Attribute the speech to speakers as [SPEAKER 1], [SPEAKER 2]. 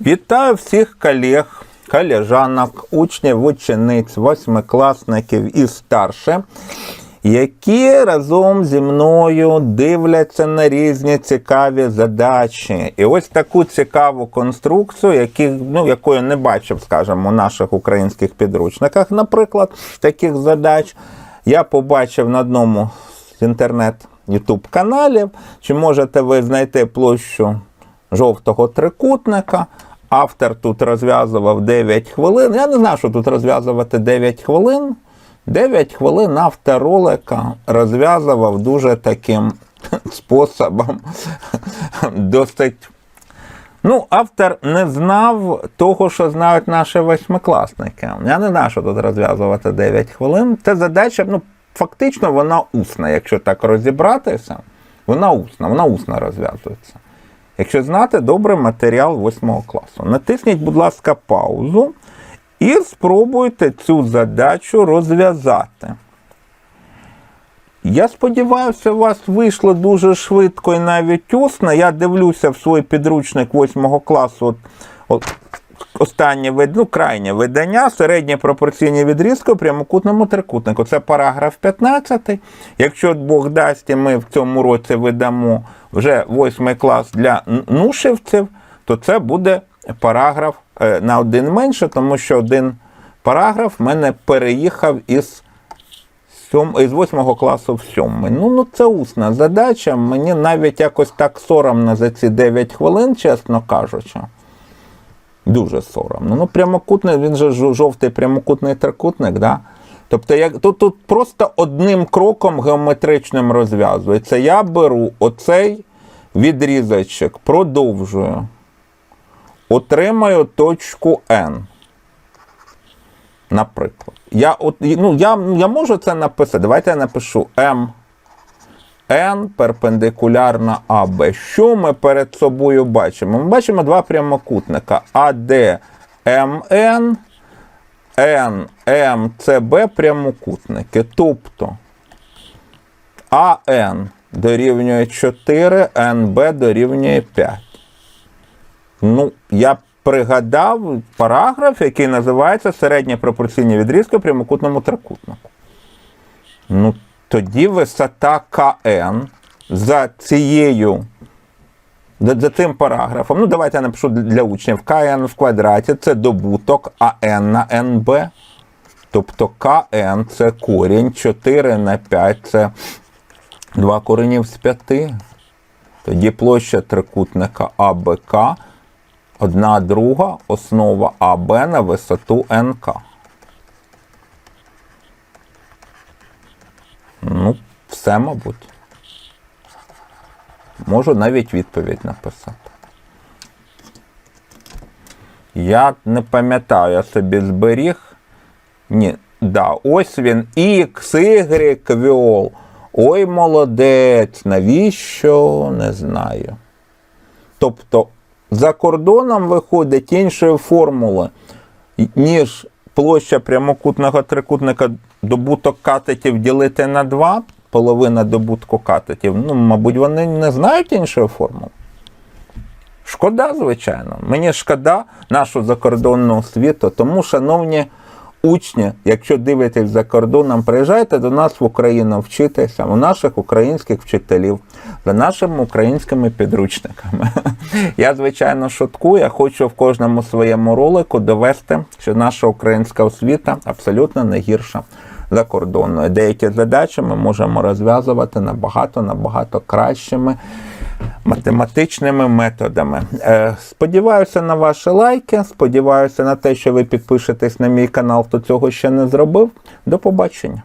[SPEAKER 1] Вітаю всіх колег, колежанок, учнів, учениць, восьмикласників і старше, які разом зі мною дивляться на різні цікаві задачі. І ось таку цікаву конструкцію, які, ну, якої не бачив, скажімо, у наших українських підручниках, наприклад, таких задач, я побачив на одному з інтернет Ютуб каналів. Чи можете ви знайти площу жовтого трикутника? Автор тут розв'язував 9 хвилин. Я не знаю, що тут розв'язувати 9 хвилин. 9 хвилин автор ролика розв'язував дуже таким способом. Досить. Ну, автор не знав того, що знають наші восьмикласники. Я не знаю, що тут розв'язувати 9 хвилин. Це задача, ну, фактично, вона усна, якщо так розібратися. Вона усна, вона усно розв'язується. Якщо знати добре матеріал 8 класу. Натисніть, будь ласка, паузу і спробуйте цю задачу розв'язати. Я сподіваюся, у вас вийшло дуже швидко і навіть усно. Я дивлюся в свій підручник 8 класу. От, от, Останнє вид- ну, крайнє видання, середнє пропорційні відрізки у прямокутному трикутнику. Це параграф 15. Якщо Бог дасть, і ми в цьому році видамо вже 8 клас для н- нушівців, то це буде параграф е, на один менше, тому що один параграф в мене переїхав із із 8 класу в 7. Ну, ну це усна задача. Мені навіть якось так соромно за ці 9 хвилин, чесно кажучи. Дуже соромно. Ну, прямокутний, він же жовтий прямокутний трикутник, да? Тобто, як, тут, тут просто одним кроком геометричним розв'язується. Я беру оцей відрізочок, продовжую, отримаю точку N. Наприклад. Я, от, ну, я, я можу це написати. Давайте я напишу M. N перпендикулярна АБ. Що ми перед собою бачимо? Ми бачимо два прямокутника AD MN, N, M, CB прямокутники. Тобто АН дорівнює 4, НБ дорівнює 5. Ну, я пригадав параграф, який називається середня пропорційні відрізки в прямокутному трикутнику. Ну, тоді висота КН за цією, за цим параграфом. Ну, давайте я напишу для учнів. КН в квадраті це добуток АН на НБ. Тобто КН це корінь, 4 на 5 це 2 коренів з 5. Тоді площа трикутника АБК, одна друга основа АБ на висоту НК. Ну, все, мабуть. Можу навіть відповідь написати. Я не пам'ятаю, я собі зберіг. Ні, да, ось він. X, Y, віол. Ой, молодець. Навіщо? Не знаю. Тобто, за кордоном виходить іншої формули, ніж площа прямокутного трикутника добуток катетів ділити на 2, половина добутку катетів. Ну, мабуть, вони не знають іншої формули. Шкода, звичайно. Мені шкода нашу закордонну освіту, тому, шановні учні, якщо дивитесь за кордоном, приїжджайте до нас в Україну вчитися, у наших українських вчителів, за нашими українськими підручниками. Я, звичайно, шуткую, я хочу в кожному своєму ролику довести, що наша українська освіта абсолютно не гірша за кордонною. Деякі задачі ми можемо розв'язувати набагато набагато кращими математичними методами. Е, Сподіваюся на ваші лайки. Сподіваюся на те, що ви підпишетесь на мій канал, хто цього ще не зробив. До побачення.